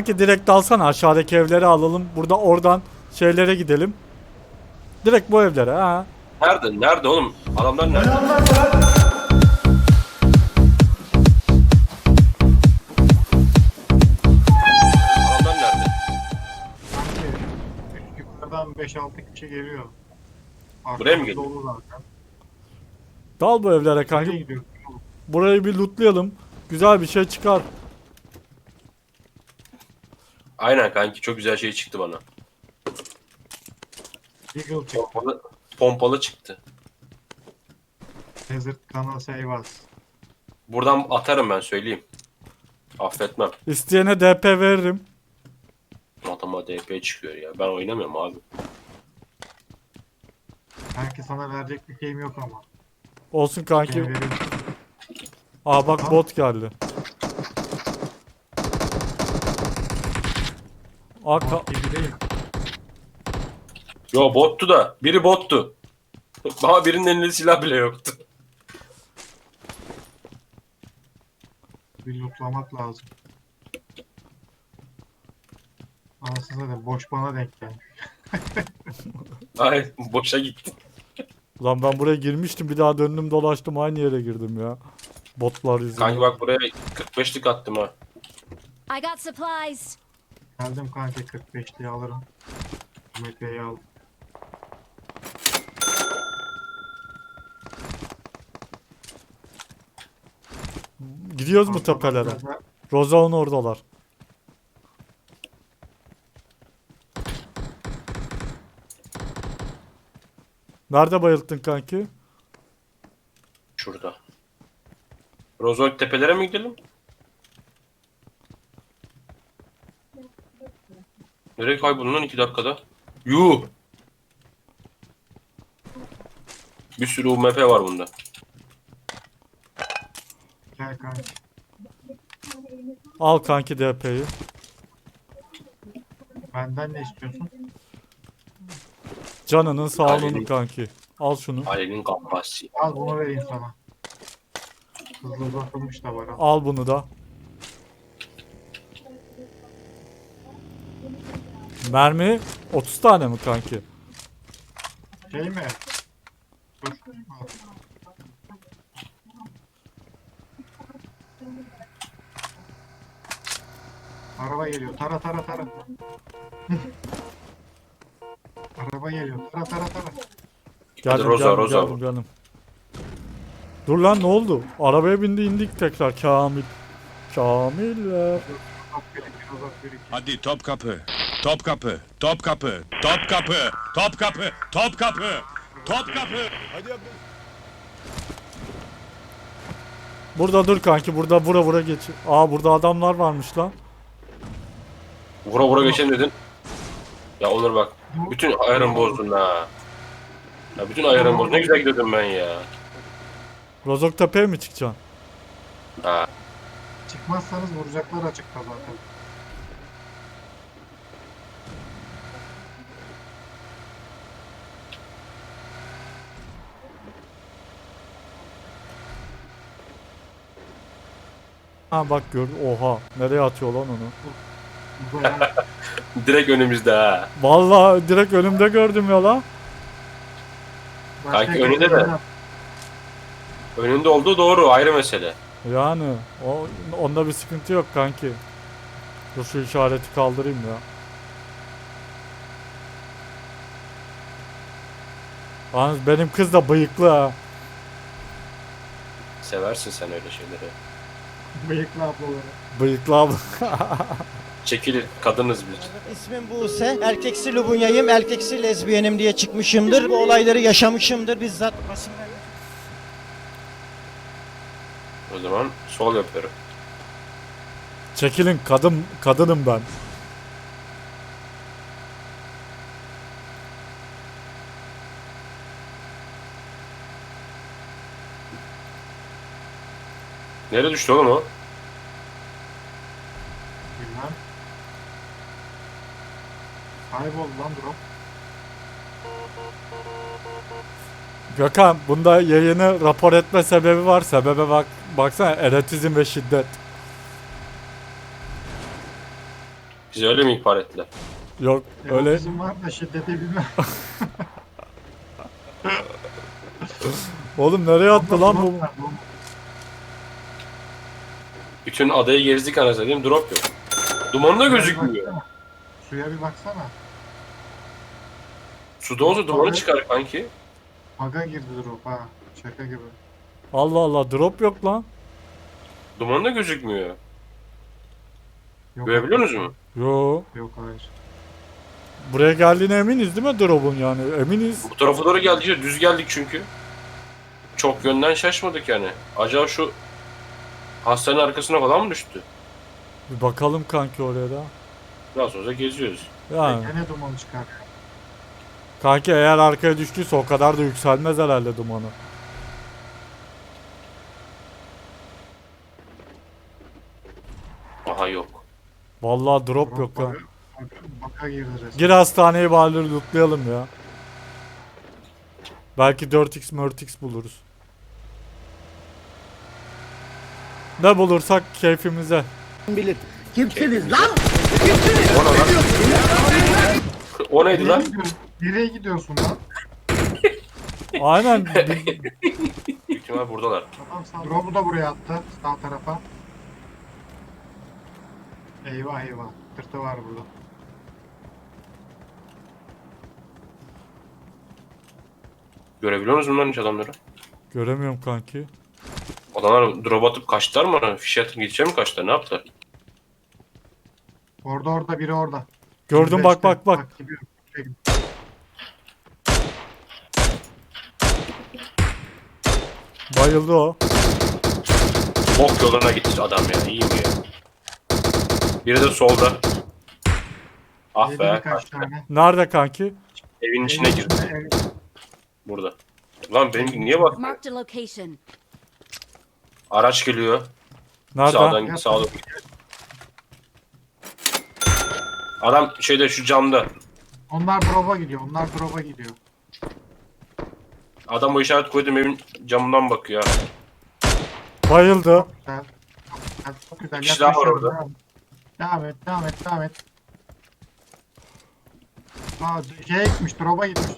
Kanki direkt dalsana aşağıdaki evleri alalım. Burada oradan şeylere gidelim. Direkt bu evlere ha. Nerede? Nerede oğlum? Adamlar nerede? Adamlar nerede? Yukarıdan 5-6 kişi geliyor. Buraya mı Arkamız geliyor? Dolu zaten. Dal bu evlere Nereye kanki. gidiyor? Burayı bir lootlayalım. Güzel bir şey çıkar. Aynen kanki çok güzel şey çıktı bana. Eagle çıktı. Pompalı, pompalı çıktı. Desert Kana Seyvas. Buradan atarım ben söyleyeyim. Affetmem. İsteyene DP veririm. Adama DP çıkıyor ya. Ben oynamıyorum abi. Belki sana verecek bir şeyim yok ama. Olsun kanki. vereyim. Aa bak bot geldi. Aa ka- Bot gibi değil. Yo bottu da. Biri bottu. Ama birinin elinde silah bile yoktu. Bir lootlamak lazım. Anasını satayım boş bana denk gelmiş. Ay boşa gitti. Lan ben buraya girmiştim bir daha döndüm dolaştım aynı yere girdim ya. Botlar yüzünden. Kanki bak buraya 45'lik attım ha. I got supplies. Geldim kanki 45'liği alırım. Mete'yi al. Gidiyoruz mu tepelere? Rozaun oradalar. Nerede bayılttın kanki? Şurada. Rozok tepelere mi gidelim? Nereye kayboldun lan 2 dakikada? Yuh! Bir sürü UMP var bunda. Gel kanki. Al kanki DP'yi. Benden ne istiyorsun? Canının sağlığını Aynen. kanki. Al şunu. Ali'nin kapası. Al bunu vereyim sana. Hızlı uzatılmış da var ha. Al bunu da. Mermi 30 tane mi kanki? Şey mi? Araba geliyor. Tara tara tara. Araba geliyor. Tara tara tara. Geldim Roza, geldim Roza geldim geldim. Dur lan ne oldu? Arabaya bindi indik tekrar Kamil. Kamiller. Top bir iki, uzak bir iki. Hadi Topkapı. Topkapı. Topkapı. Topkapı. Topkapı. Topkapı. Topkapı. Burada dur kanki burada vura vura geç. Aa burada adamlar varmış lan. Vura vura geçelim dedin. Ya Onur bak. Bütün ayarın bozdun ha. Ya bütün ayarın bozdun. Ne güzel gidiyordum ben ya. Rozok tepeye mi çıkacaksın? Ha. Çıkmazsanız vuracaklar açıkta zaten. Ha bak gör. Oha. Nereye atıyor lan onu? Direkt önümüzde ha. Vallahi direkt önümde gördüm ya lan. başka Kanki önünde de. kimse- Önünde olduğu doğru ayrı mesele. Yani o onda bir sıkıntı yok kanki. Dur şu işareti kaldırayım ya. Yalnız benim kız da bıyıklı ha. Seversin sen öyle şeyleri. Bıyıklı ablaları. Bıyıklı abla. Çekilir kadınız biz. İsmim Buse. Erkeksi Lubunya'yım, erkeksi lezbiyenim diye çıkmışımdır. Bu olayları yaşamışımdır bizzat. basın- O zaman sol yapıyorum. Çekilin kadın kadınım ben. Nereye düştü oğlum o? Bilmem. Kayboldu lan drop. Gökhan bunda yayını rapor etme sebebi var. Sebebe bak baksana erotizm ve şiddet. Siz öyle mi ihbar ettiler? Yok öyle. Bizim var da şiddeti bilmem. Oğlum nereye attı lan bu? Bütün adayı gezdik anasını diyeyim drop yok. Dumanı da gözükmüyor. Suya bir baksana. Suda olsa dumanı çıkar kanki. Baga girdi drop ha. Şaka gibi. Allah Allah drop yok lan. Dumanı da gözükmüyor. Yok, Görebiliyor musunuz? Yo. Yok hayır. Buraya geldiğine eminiz değil mi drop'un yani? Eminiz. Bu tarafa doğru geldik ya düz geldik çünkü. Çok yönden şaşmadık yani. Acaba şu hastanenin arkasına falan mı düştü? Bir bakalım kanki oraya da. Nasıl olsa geziyoruz. Yani Gene duman çıkar. kanki eğer arkaya düştüyse o kadar da yükselmez herhalde dumanı. Aha yok. Vallahi drop yok. Baga, baga girdi resmen. Gir hastaneyi bari lootlayalım ya. Belki 4x 4x buluruz. Ne bulursak keyfimize. bilir. Kimsiniz lan? O ne lan? o neydi Nereye lan? gidiyorsun? Nereye gidiyorsun lan? Aynen. Büyük ihtimal buradalar. Adam sağ Drop'u da buraya attı. Sağ tarafa. Eyvah eyvah. Tırtı var burada. Görebiliyor musunuz lan hiç adamları? Göremiyorum kanki. Adamlar drop atıp kaçtılar mı? Fişe atıp gidecek mi kaçtılar? Ne yaptılar? Orada orada biri orada. Gördüm bak 25'te. bak bak. Şey, Bayıldı o. Bok yoluna gitti adam ya. İyi mi ya? Biri de solda. Ah Yedi be. birkaç tane. Nerede kanki? Evin içine girdi. Evet. Burada. Lan benim niye bak? Marked a location. Araç geliyor. Nerede? Sağdan sağa doğru gidiyor. Adam şeyde şu camda. Onlar drop'a gidiyor. Onlar drop'a gidiyor. Adam o işaret koydum evin camından bakıyor. ha. Bayıldı. Güzel. Güzel, Çok güzel. Bir kişi daha var Yaklaşıyorum. orada. Devam et, devam et, devam et. Aa, şeye gitmiş, drop'a gitmiş.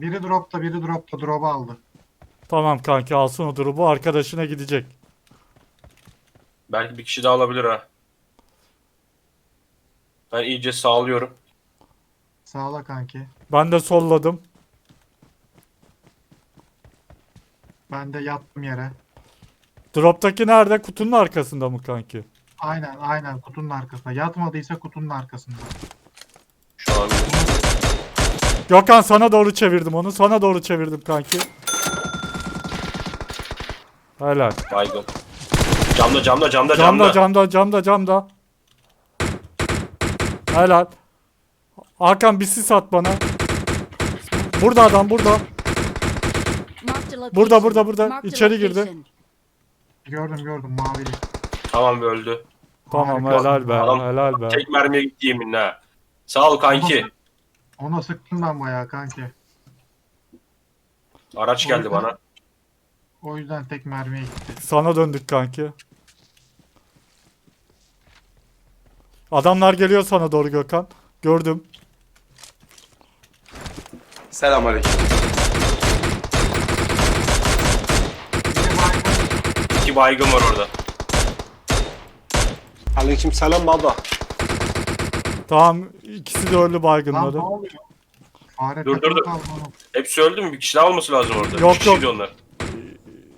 Biri dropta, biri dropta, drop'u aldı. Tamam kanki alsın o drop'u arkadaşına gidecek. Belki bir kişi daha alabilir ha. Ben iyice sağlıyorum. Sağla kanki. Ben de solladım. Ben de yattım yere. Drop'taki nerede? Kutunun arkasında mı kanki? Aynen, aynen kutunun arkasında. Yatmadıysa kutunun arkasında. Şu an Gökhan sana doğru çevirdim onu. Sana doğru çevirdim kanki. Helal. baygın. Camda camda camda Camda camda. camda camda camda. Helal. Hakan bir sis at bana. Burada adam burada. Burada, burada, burada. İçeri girdi. Gördüm, gördüm, mavili. Tamam öldü. Tamam Harika. helal be Adam- helal be. Tek mermiye gitti yeminle ha. Sağ ol kanki. Ona sıktım ben bayağı kanki. Araç geldi bana. O yüzden tek mermiye gitti. Sana döndük kanki. Adamlar geliyor sana doğru Gökhan. Gördüm. Selamünaleyküm. Bir de baygın. İki baygın var orada. Aleyküm selam baba. Tamam ikisi de öldü Lan baygınları. ne oluyor? Fare Dur, dur, takılı dur. kaldı oğlum. Hepsi öldü mü? Bir kişi daha olması lazım orada. Yok, kişiydi yok. onlar.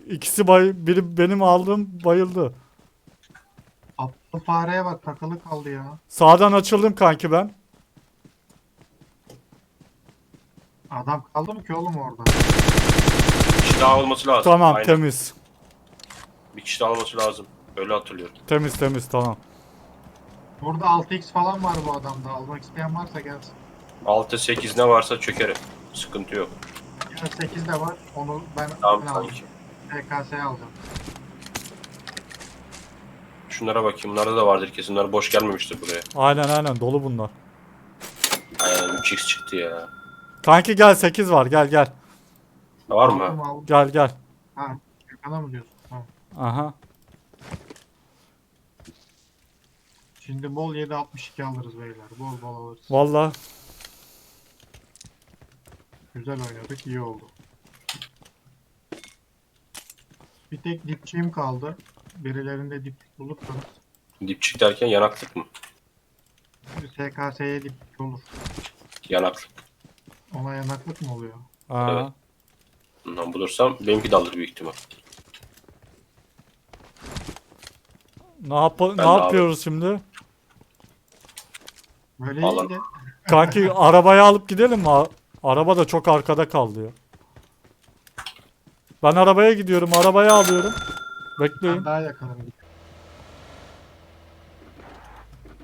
İkisi bay biri benim aldığım bayıldı. Atlı fareye bak takılı kaldı ya. Sağdan açıldım kanki ben. Adam kaldı mı ki oğlum orada? Bir kişi daha olması lazım. Tamam Aynen. temiz. Bir kişi daha olması lazım. Öyle hatırlıyorum. Temiz temiz tamam. Burada 6x falan var bu adamda. Almak isteyen varsa gelsin. 6 8 ne varsa çökerim. Sıkıntı yok. Ya 8 de var. Onu ben, Tamam ben alacağım. kanki. PKS alacağım. Şunlara bakayım. Bunlarda da vardır kesin. Bunlar boş gelmemiştir buraya. Aynen aynen dolu bunlar. Aynen 3x çıktı ya. Kanki gel 8 var gel gel. Var Aldım, mı? aldım. Gel gel. Ha, mı diyorsun? Tamam. Aha. Şimdi bol 7.62 alırız beyler. Bol bol alırız. Valla Güzel oynadık. iyi oldu. Bir tek dipçiğim kaldı. Birilerinde dip bulursanız Dipçik derken yanaklık mı? SKS'ye dipçik olur. Yanaklık. Ona yanaklık mı oluyor? Aa, Evet. Bundan bulursam benimki de alır büyük ihtimal. ne, yap ne de yapıyoruz şimdi? Böyle Alalım. iyi de Kanki arabayı alıp gidelim mi? Araba da çok arkada kaldı ya. Ben arabaya gidiyorum. Arabayı alıyorum. Bekleyin. ben daha yakınım.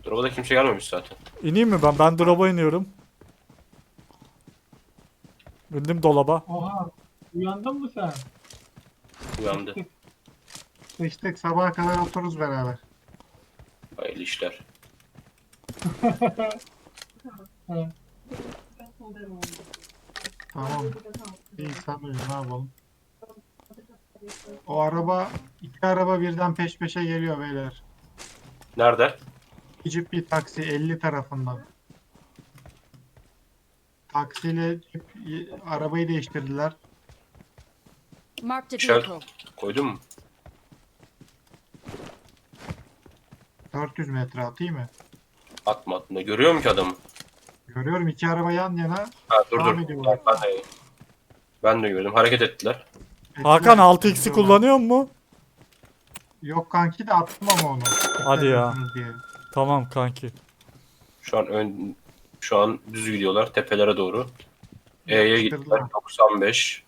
Drop'a kimse gelmemiş zaten. İneyim mi ben? Ben drop'a iniyorum. İndim dolaba. Oha! Uyandın mı sen? Uyandı. Sıçtık sabaha kadar otururuz beraber. Hayırlı işler. Tamam. İyi sen uyu ne yapalım. O araba, iki araba birden peş peşe geliyor beyler. Nerede? Bir Jeep bir taksi 50 tarafından. Taksiyle Jeep y- arabayı değiştirdiler. Marked a. Koydun mu? 400 metre atayım mı? Atma atma. Görüyor mu ki adamı? Görüyorum iki araba yan yana. Ha dur Devam dur. ediyorlar. Ben de, ben de gördüm. Hareket ettiler. Hakan Ettiler. 6x'i kullanıyor mu? Yok kanki de attım ama onu. Hadi ya. Diye. Tamam kanki. Şu an ön şu an düz gidiyorlar tepelere doğru. E'ye gittiler. Yapıştırdılar. 95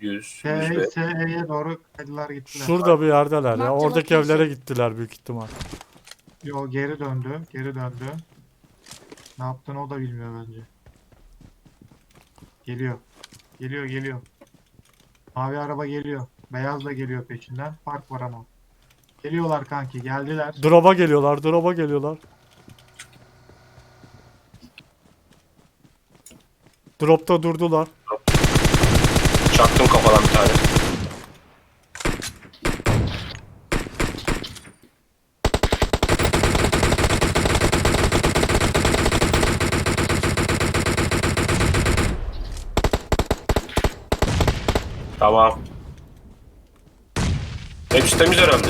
100 SE'ye 105. SE'ye doğru kaydılar gittiler. Şurada bir yerdeler ya. Oradaki evlere gittiler büyük ihtimal. Yo geri döndü. Geri döndü. Ne yaptığını o da bilmiyor bence. Geliyor. Geliyor geliyor. Mavi araba geliyor. Beyaz da geliyor peşinden. Fark var ama. Geliyorlar kanki. Geldiler. Drop'a geliyorlar. Drop'a geliyorlar. Drop'ta durdular. Çaktım kafadan bir tane. Tamam. Hepsi temiz herhalde.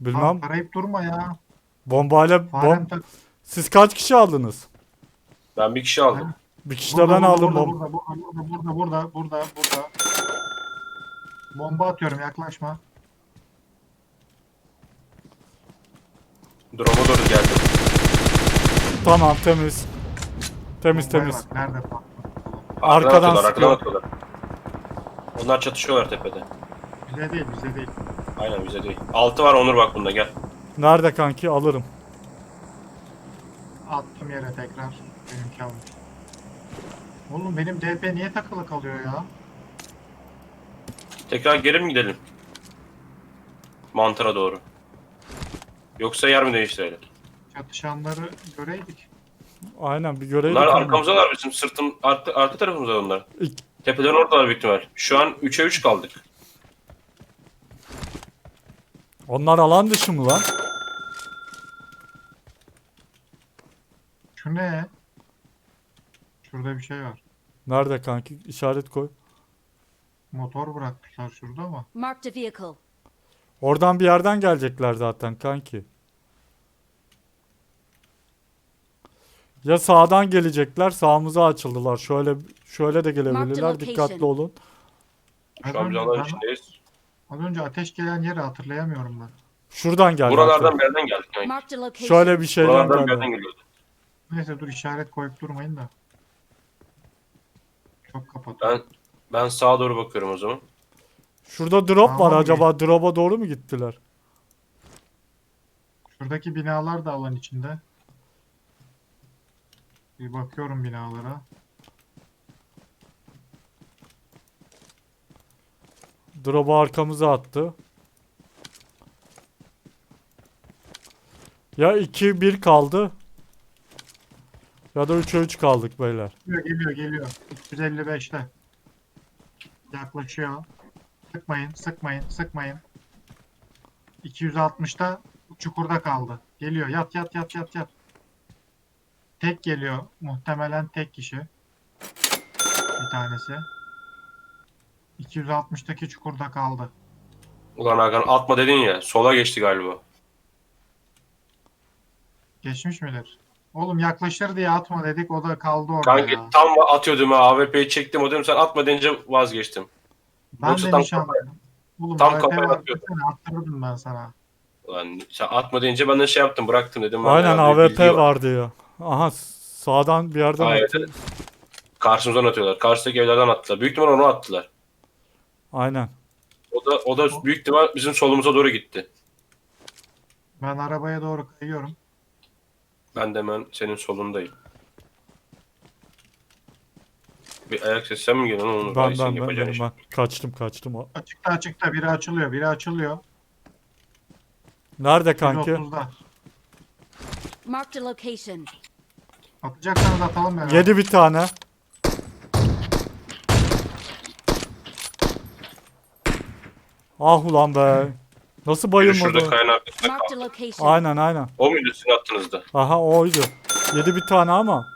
Bilmem. Arayıp durma ya. Bombayla Farem bom. tak. Siz kaç kişi aldınız? Ben bir kişi aldım. Bir kişi de ben aldım burada, bom. burada, burada, burada, burada, burada, burada. Bomba atıyorum yaklaşma. Drop'a doğru geldi. Tamam temiz. Temiz Bombaya temiz. bak, nerede patladı? Arkadan atıyorlar, arkadan sıkıyor. atıyorlar. Onlar çatışıyorlar tepede. Bize değil bize değil. Aynen bize değil. Altı var Onur bak bunda gel. Nerede kanki? Alırım. Attım yere tekrar. Benimki almış. Oğlum benim DP niye takılı kalıyor ya? Tekrar geri mi gidelim? Mantıra doğru. Yoksa yer mi değiştirelim? Çatışanları göreydik. Aynen bir göreydik. Bunlar ama. arkamızdalar bizim sırtım arka, arka tarafımızda onlar. İk- Tepelerin oradalar büyük ihtimal. Şu an 3'e 3 kaldık. Onlar alan dışı mı lan? Şu ne? Şurada bir şey var. Nerede kanki? İşaret koy. Motor bırakmışlar şurada ama. Marked a vehicle. Oradan bir yerden gelecekler zaten kanki. Ya sağdan gelecekler, sağımıza açıldılar. Şöyle şöyle de gelebilirler. Dikkatli olun. Az Şu önce, ben- içindeyiz. az önce ateş gelen yeri hatırlayamıyorum ben. Şuradan geldi. Buralardan bir yerden geldik. Yani. Marked a location. Şöyle bir şeyden Buralardan bir yerden geldi. geliyordu. Neyse dur işaret koyup durmayın da. Çok kapat. Ben ben sağa doğru bakıyorum o zaman. Şurada drop var. Tamam, Acaba drop'a doğru mu gittiler? Şuradaki binalar da alan içinde. Bir bakıyorum binalara. Drop'u arkamıza attı. Ya 2-1 kaldı. Ya da 3'e 3 kaldık beyler. Geliyor geliyor geliyor. 355'te. Yaklaşıyor. Sıkmayın sıkmayın sıkmayın. 260'ta çukurda kaldı. Geliyor. Yat yat yat yat yat. Tek geliyor. Muhtemelen tek kişi. Bir tanesi. 260'taki çukurda kaldı. Ulan Hakan atma dedin ya. Sola geçti galiba. Geçmiş midir? Oğlum yaklaşır diye atma dedik o da kaldı orada Kanki ya. tam atıyordum ha. AWP'yi çektim. O dedim sen atma deyince vazgeçtim. Ben yoksa de tam nişan kafaya- Oğlum tam AWP kafaya var atıyordum. desene, attırırdım ben sana. Ulan sen atma deyince ben de şey yaptım. Bıraktım dedim. ben Aynen ya, bir AWP bildiği var. vardı ya. Aha sağdan bir yerden Hayır. attı. Karşımızdan atıyorlar. Karşıdaki evlerden attılar. Büyük ihtimal onu attılar. Aynen. O da o da büyük ihtimal bizim solumuza doğru gitti. Ben arabaya doğru kayıyorum. Ben de hemen senin solundayım. Bir ayak sesi sen mi geliyorsun onu? Ben Rice'in ben ben, ben, iş. ben. Kaçtım kaçtım. Açıkta açıkta biri açılıyor biri açılıyor. Nerede kanki? 130'da. Marked a location. Atacaksanız atalım beraber. Yedi bir tane. Ah ulan be. Nasıl Biri şurada bayılmadı? kayanın arkasında Marked a kaldı. location. Aynen aynen. O muydu sizin attığınızda? Aha oydu. Yedi bir tane ama.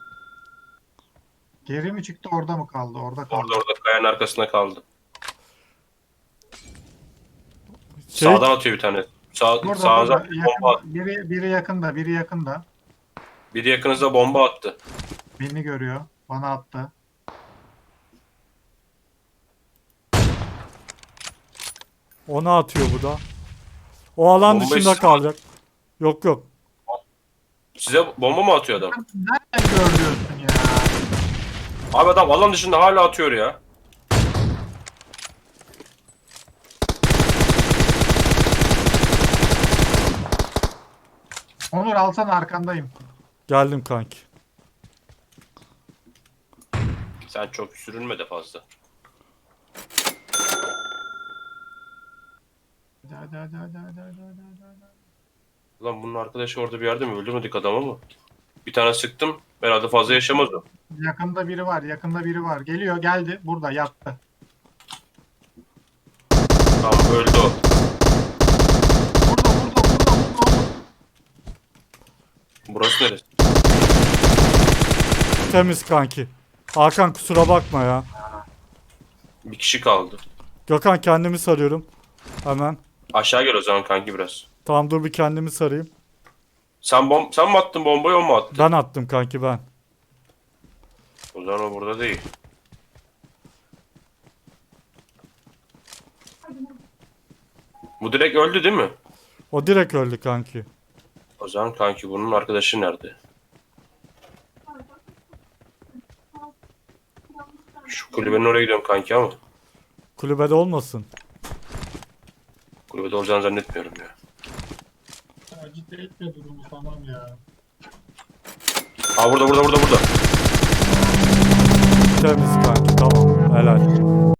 Geri mi çıktı orada mı kaldı? Orada kaldı. Orada orada kayanın arkasında kaldı. Şey, Sağdan atıyor bir tane. Sağ, Burada. Yakın, biri, biri yakında biri yakında. Biri yakınızda bomba attı. Beni görüyor. Bana attı. onu atıyor bu da. O alan Bombayı dışında kalacak. Yok yok. Size bomba mı atıyor adam? Nereden görüyorsun ya? Abi adam alan dışında hala atıyor ya. Onur alsana arkandayım. Geldim kanki. Sen çok sürünme de fazla. Hadi hadi hadi hadi hadi hadi hadi hadi. Lan bunun arkadaşı orada bir yerde mi? Öldürmedik adamı mı? Bir tane sıktım. Herhalde fazla yaşamaz o. Yakında biri var, yakında biri var. Geliyor, geldi. Burada yattı. Tamam öldü o. Burada, burada, burada, burada. Burası neresi? Temiz kanki. Hakan kusura bakma ya. Bir kişi kaldı. Gökhan kendimi sarıyorum. Hemen. Aşağı gel o zaman kanki biraz. Tamam dur bir kendimi sarayım. Sen bom sen mi attın bombayı o mu attı? Ben attım kanki ben. O zaman o burada değil. Bu direkt öldü değil mi? O direkt öldü kanki. O zaman kanki bunun arkadaşı nerede? Şu kulübenin oraya gidiyorum kanki ama Kulübede olmasın. kulübede olacağını zannetmiyorum ya. Acite etme durumu tamam ya. Aa burada burada burada burada. Temiz kanki tamam. Helal.